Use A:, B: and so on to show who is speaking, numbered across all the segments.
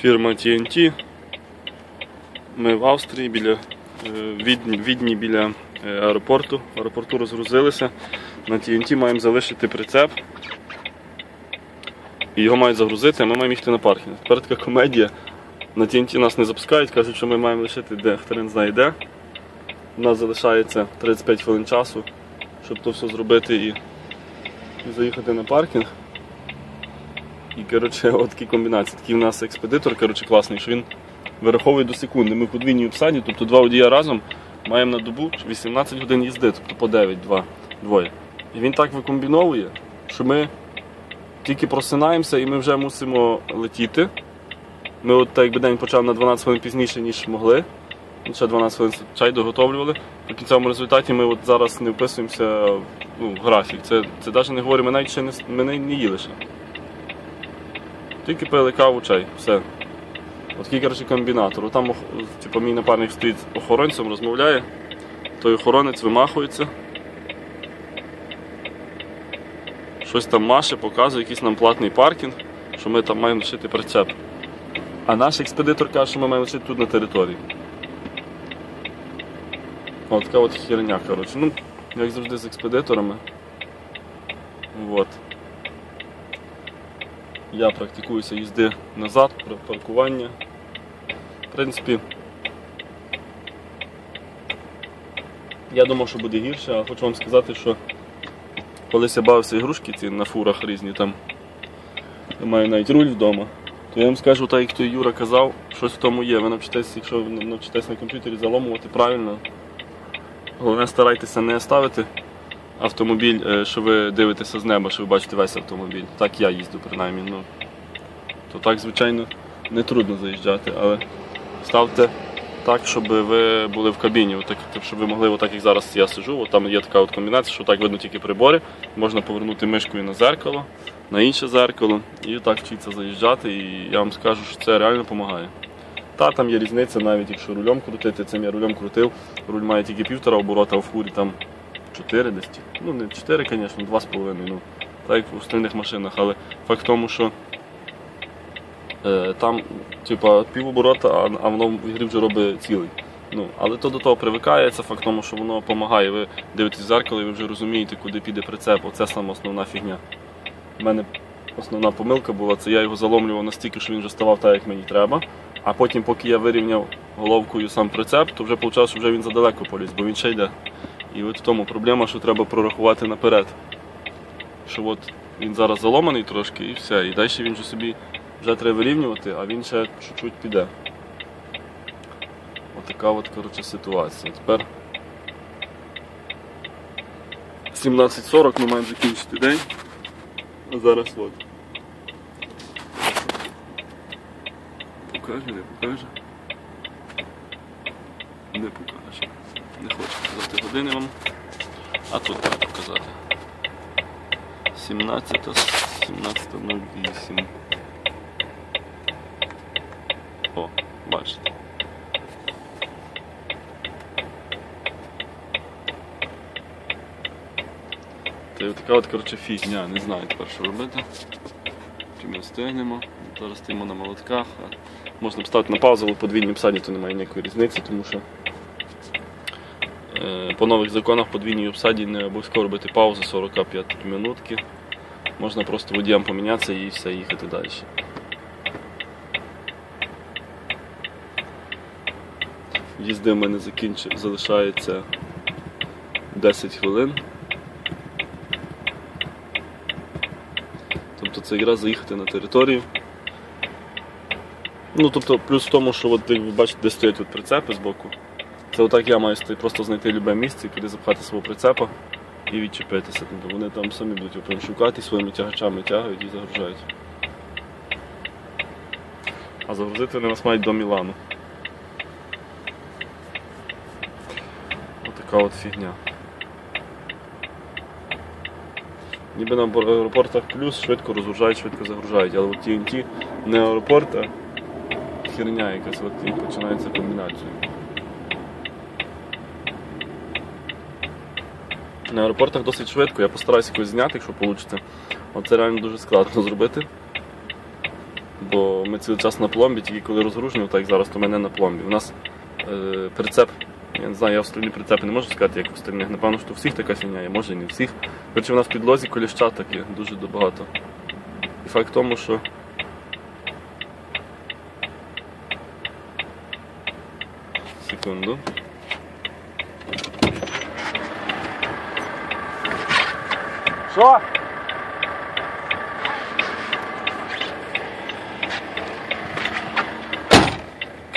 A: Фірма TNT. Ми в Австрії біля е, Відні, біля е, аеропорту. Аеропорту розгрузилися. На TNT маємо залишити прицеп. І його мають загрузити, а ми маємо їхати на паркінг. Тепер така комедія. На TNT нас не запускають, кажуть, що ми маємо лишити де не знає де. У нас залишається 35 хвилин часу, щоб то все зробити і, і заїхати на паркінг. І коротше, от такі комбінації. Такий у нас експедитор коротше, класний, що він вираховує до секунди. Ми в подвійній обсаді, тобто два водія разом маємо на добу 18 годин їзди, тобто по 9, 2, двоє. І він так викомбіновує, що ми тільки просинаємося і ми вже мусимо летіти. Ми от так якби день почав на 12 хвилин пізніше, ніж могли. Ще 12 хвилин чай доготовлювали. В кінцевому результаті ми от зараз не вписуємося ну, в графік. Це, це навіть не говоримо, ми навіть ще не, ми не їли ще. Тільки пили каву, чай, все. От коротше, комбінатор. Там типу, мій напарник стоїть охоронцем, розмовляє, той охоронець вимахується. Щось там маше, показує, якийсь нам платний паркінг, що ми там маємо лишити прицеп. А наш експедитор каже, що ми маємо лишити тут на території. О, така от херня, коротше. Ну, як завжди з експедиторами. Вот. Я практикуюся їзди назад, пар- паркування. В принципі, я думав, що буде гірше, але хочу вам сказати, що колись я бавився ігрушки ці на фурах різні там. Я маю навіть руль вдома. То я вам скажу, так як той Юра казав, щось в тому є. Ви навчитесь, якщо навчитесь на комп'ютері заламувати правильно. Головне старайтеся не ставити автомобіль, е, що ви дивитеся з неба, що ви бачите весь автомобіль. Так я їздю принаймні. Ну, то так, звичайно, не трудно заїжджати, але ставте так, щоб ви були в кабіні, отак, щоб ви могли, отак як зараз я сижу, от там є така от комбінація, що так видно тільки прибори, можна повернути мишкою на зеркало, на інше зеркало, і так вчиться заїжджати, і я вам скажу, що це реально допомагає. Та там є різниця, навіть якщо рулем крутити, цим я рулем крутив, руль має тільки півтора оборота, а в фурі там 4 десь. Ну не 4, звісно, 2,5, ну, так як в остальних машинах, але факт в тому, що е, там типа півоборота, а, а воно в вже робить цілий. Ну, але то до того привикає, це факт в тому, що воно допомагає. Ви дивитесь зеркало і ви вже розумієте, куди піде прицеп. Оце саме основна фігня. У мене основна помилка була, це я його заломлював настільки, що він вже ставав так, як мені треба. А потім, поки я вирівняв головкою сам прицеп, то вже вийшло, що вже він задалеко поліз, бо він ще йде. І от в тому проблема, що треба прорахувати наперед. Що от він зараз заломаний трошки і все. І далі він вже собі вже треба вирівнювати, а він ще чуть-чуть піде. Отака от, коротше, ситуація. Тепер 17.40 ми маємо закінчити день. А зараз от. Покаже, не покаже. Не покаже. Не хочу показати години вам. А тут треба показати. 17 17.08. О, бачите. Це така от коротше, фігня, не знаю тепер що робити. Чи ми встигнемо. Зараз стоїмо на молотках. А можна ставити на паузу, але в подвійній обсаді то немає ніякої різниці, тому що по нових законах подвійній обсаді не обов'язково робити паузу 45 минутки. Можна просто водіям помінятися і все їхати далі. Їзди в мене закінч... залишається 10 хвилин. Тобто це якраз заїхати на територію. Ну, тобто, плюс в тому, що от, ви бачите, де стоять от прицепи з боку. Це отак я маю просто знайти любе місце, куди запхати свого прицепа і відчепитися. Тобто вони там самі будуть його прям шукати, своїми тягачами тягають і загружають. А загрузити вони нас мають до Мілану. Отака от фігня. Ніби на аеропортах плюс швидко розгружають, швидко загружають, але от TNT не аеропорт, а херня якась, от і починається комбінація. На аеропортах досить швидко, я постараюся якось зняти, якщо вийде. Оце реально дуже складно зробити. бо ми цілий час на пломбі, тільки коли розгружені, так як зараз, то мене на пломбі. У нас е, прицеп, я не знаю, я остальні прицепи не можу сказати, як в остальних. Напевно, що у всіх така фігня, є, може і не всіх. Коротше, у нас в підлозі коліща такі, дуже багато. І факт в тому, що Секунду. Що?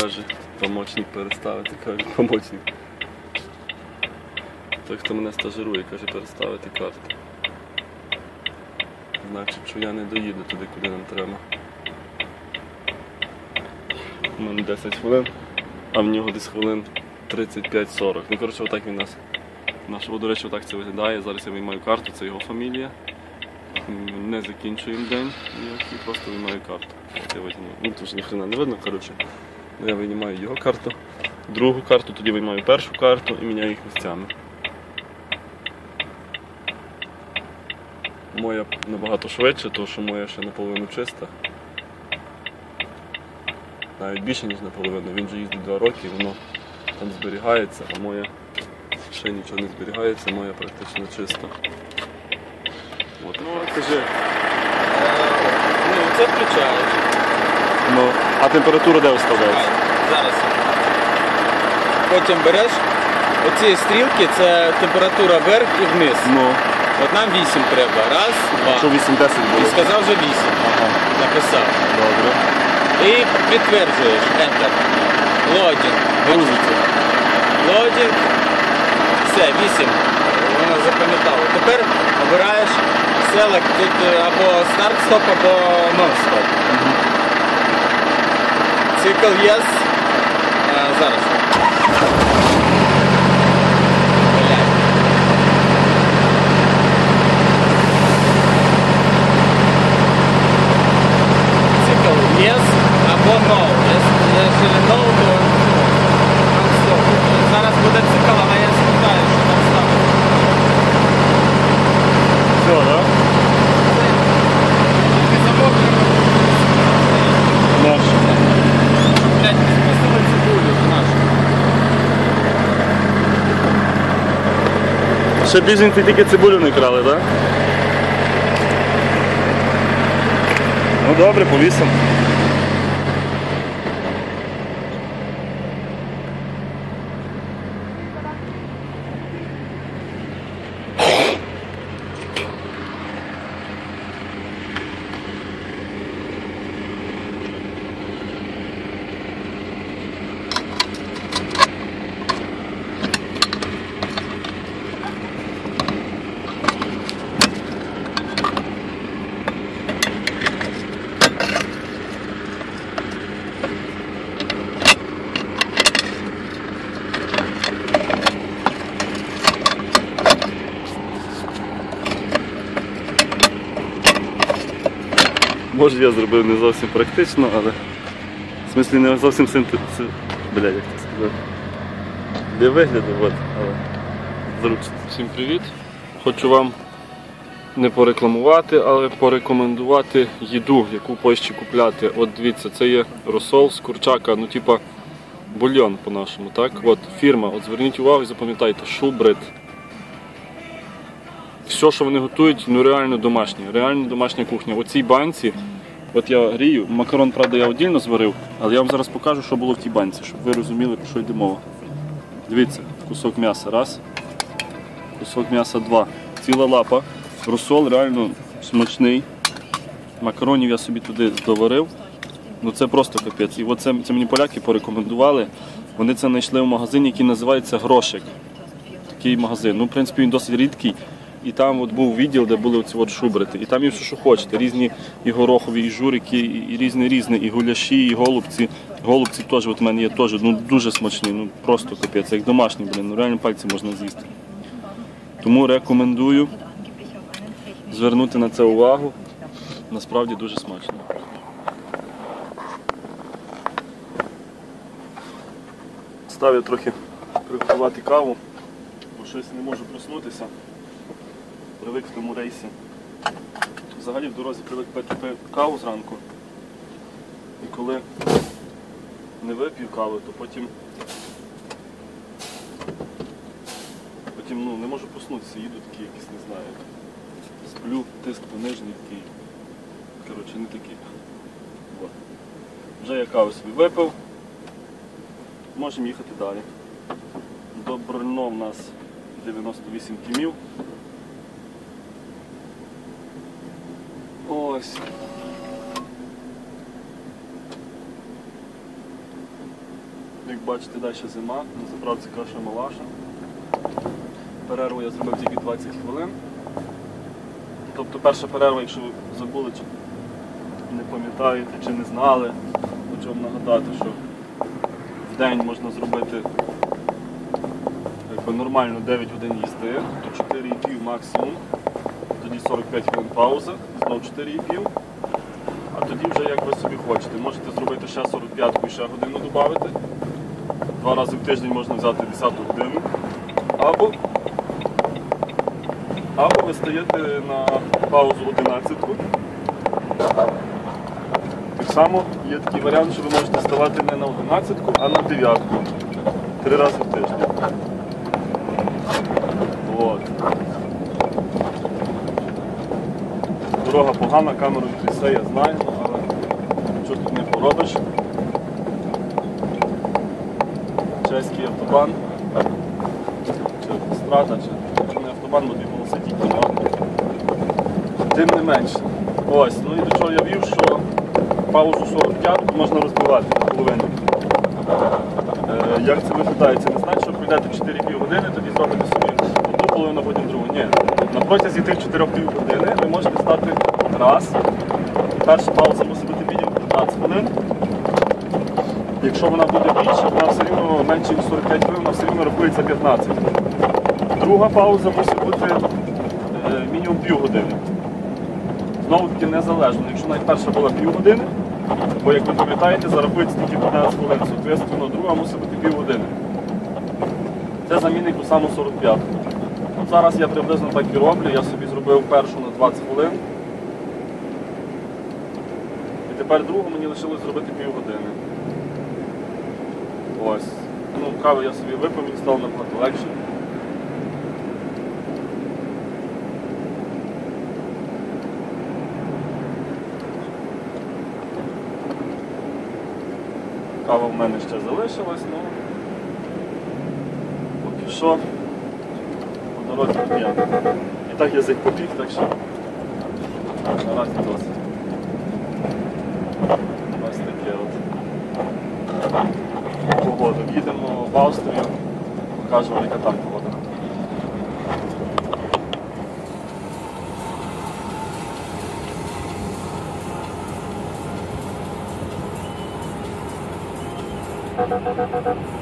A: Каже, помічник переставити, каже, помічник. Той, хто мене стажирує, каже, переставити карту. Значить, що я не доїду туди, куди нам треба. У мене 10 хвилин, а в нього десь хвилин 35-40. Ну, коротше, отак він нас. Наш, о, до речі, отак це виглядає. Зараз я виймаю карту, це його фамілія. Не закінчуємо день ніякий, просто виймаю карту. Я. Ну тут ніхрена не видно, коротше. Ну, Я виймаю його карту, другу карту, тоді виймаю першу карту і міняю їх місцями. Моя набагато швидше, тому що моя ще наполовину чиста. Навіть більше, ніж наполовину. Він вже їздить два роки, воно там зберігається, а моя ще нічого не зберігається, моя практично чиста. От. Ну, кажи,
B: Ну, це включаєш.
A: ну, а температура де виставляється?
B: Зараз. Потім береш оці стрілки, це температура вверх і вниз.
A: Ну,
B: От нам 8 треба. Раз,
A: що
B: два.
A: 8-10
B: І
A: було.
B: сказав вже 8.
A: Ага,
B: Написав.
A: добре.
B: І підтверджуєш. Enter. Лодінг.
A: Грузиться.
B: Лодінг. Все, 8. Воно запам'ятало. Тепер обираєш Select тут е, або старт-стоп, або non-stop. Цикл yes. А, зараз. Цикл yes або no. Якщо якщо no, то non-stop. Зараз буде цикл, але я спитаю, що там ставити.
A: Все, так? Наш.
B: Блядь, підписували цибулю нашу.
A: Ще біженці тільки цибулю не крали, так? Ну добре, повісимо. Може я зробив не зовсім практично, але в смислі не зовсім синте... Бля, як це сказати. Для вигляду, от, але зручно. Всім привіт. Хочу вам не порекламувати, але порекомендувати їду, яку в Польщі купляти. От дивіться, це є розсол з курчака, ну типа бульйон по-нашому, так? От фірма, от зверніть увагу і запам'ятайте, шубрит. Все, що вони готують, ну реально домашнє, реально домашня кухня. У цій банці, от я грію, макарон, правда, я віддільно зварив, але я вам зараз покажу, що було в тій банці, щоб ви розуміли, про що йде мова. Дивіться, кусок м'яса, раз, кусок м'яса, два. Ціла лапа. Розсол реально смачний. Макаронів я собі туди доварив. Ну це просто капець. І от це, це мені поляки порекомендували. Вони це знайшли в магазині, який називається Грошик такий магазин. Ну, в принципі, він досить рідкий. І там от був відділ, де були оці от шубрити. І там є все, що хочете. Різні і горохові, і журики, і, і різне різне, і гуляші, і голубці. Голубці теж от в мене є теж ну, дуже смачні, ну просто капець, як домашні, блин, ну реально пальці можна з'їсти. Тому рекомендую звернути на це увагу. Насправді дуже смачно. Став трохи приготувати каву, бо щось не можу проснутися. Привик в тому рейсі. Взагалі в дорозі привик пити каву зранку. І коли не вип'ю кави, то потім. Потім ну, не можу проснутися, їду такий якийсь, не знаю. Сплю, тиск понижений такий. Коротше, не такий. Вже я каву собі випив. Можемо їхати далі. До Брно в нас 98 кімів. Ось. Як бачите, далі зима, на заправці каша малаша. Перерву я зробив тільки 20 хвилин. Тобто перша перерва, якщо ви забули, чи не пам'ятаєте, чи не знали, хочу вам нагадати, що в день можна зробити якби, нормально 9 годин їзди, тобто 4,5 максимум, тоді 45 хвилин пауза, знову 4,5. А тоді вже як ви собі хочете. Можете зробити ще 45 і ще годину додати. Два рази в тиждень можна взяти 10 годину. Або, або ви стаєте на паузу 11. Так само є такий варіант, що ви можете ставати не на 11, а на 9. Три рази в тиждень. От. Дорога погана, камеру трясе, я знаю, але що тут не поробиш. Чеський автобан. Чи автострада, чи, не автобан, бо дві полоси тільки нема. Тим не менше. Ось, ну і до чого я вів, що паузу 45 можна розбивати половину. Е, як це виглядає? Це не значить, що пройдете 4,5 години, тоді зробите собі одну половину, потім другу. Ні. На протязі тих 4,5 години ви можете стати раз. Перша пауза мусить бути мінімум 15 хвилин. Якщо вона буде більше, вона все рівно менше ніж 45 хвилин, вона все рівно рахується 15. Друга пауза мусить бути е, мінімум півгодини. Знову таки незалежно. Якщо навіть перша була півгодини, бо як ви пам'ятаєте, зарахується тільки 15 хвилин, соответственно, друга мусить бути півгодини. Це замінник у саму 45. Зараз я приблизно так і роблю, я собі зробив першу на 20 хвилин. І тепер другу мені лишилось зробити півгодини. Ось. Ну, каву я собі випив, мені стало набагато легше. Кава в мене ще залишилась, ну поки що Ну, народні дня. І так язик попік, так що наразі досить. Ось таке от погоду. Їдемо в Австрію, покажу вам, яка там погода. Thank you.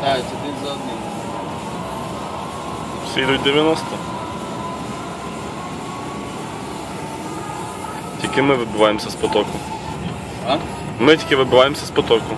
A: повертаються один за одним. Всі йдуть 90. Тільки ми вибиваємося з потоку.
B: А?
A: Ми тільки вибиваємося з потоку.